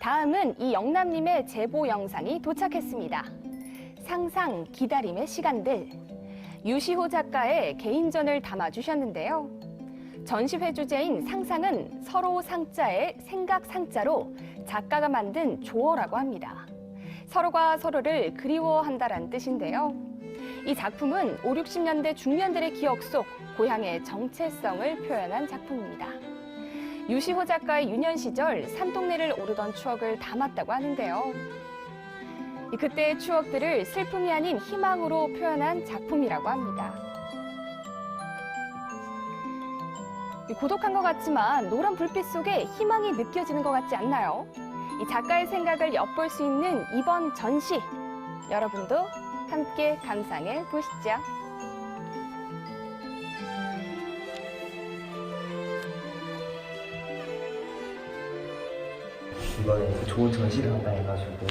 다음은 이 영남님의 제보 영상이 도착했습니다. 상상 기다림의 시간들. 유시호 작가의 개인전을 담아주셨는데요. 전시회 주제인 상상은 서로 상자에 생각 상자로 작가가 만든 조어라고 합니다. 서로가 서로를 그리워한다란 뜻인데요. 이 작품은 5, 60년대 중년들의 기억 속 고향의 정체성을 표현한 작품입니다. 유시호 작가의 유년 시절 산동네를 오르던 추억을 담았다고 하는데요. 이 그때의 추억들을 슬픔이 아닌 희망으로 표현한 작품이라고 합니다. 이 고독한 것 같지만 노란 불빛 속에 희망이 느껴지는 것 같지 않나요? 이 작가의 생각을 엿볼 수 있는 이번 전시 여러분도 함께 감상해 보시죠. 이번에 좋은 전시를 한다 해가지고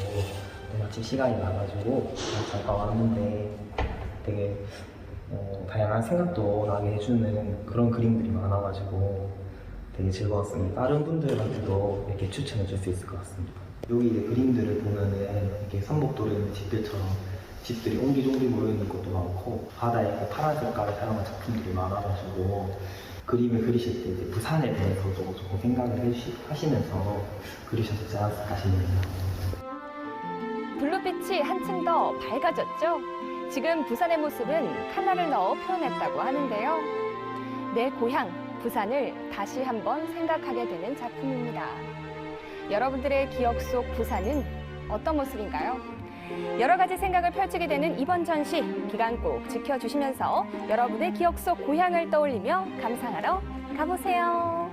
마침 시간이 나가지고 잠깐 왔는데 되게 어, 다양한 생각도 나게 해주는 그런 그림들이 많아가지고 되게 즐거웠습니다. 다른 분들한테도 이렇게 추천해 줄 수 있을 것 같습니다. 여기 이제 그림들을 보면은 이렇게 선복도로 있는 집들처럼 집들이 옹기종기 모여 있는 것도 많고 바다에 이렇게 파란 색깔을 사용한 작품들이 많아가지고 그림을 그리실 때 이제 부산에 대해서도 조금 생각을 해주시- 하시면서 그리셨지 않았을까 싶네요. 블루빛이 한층 더 밝아졌죠? 지금 부산의 모습은 칼라를 넣어 표현했다고 하는데요. 내 고향, 부산을 다시 한번 생각하게 되는 작품입니다. 여러분들의 기억 속 부산은 어떤 모습인가요? 여러 가지 생각을 펼치게 되는 이번 전시 기간 꼭 지켜주시면서 여러분의 기억 속 고향을 떠올리며 감상하러 가보세요.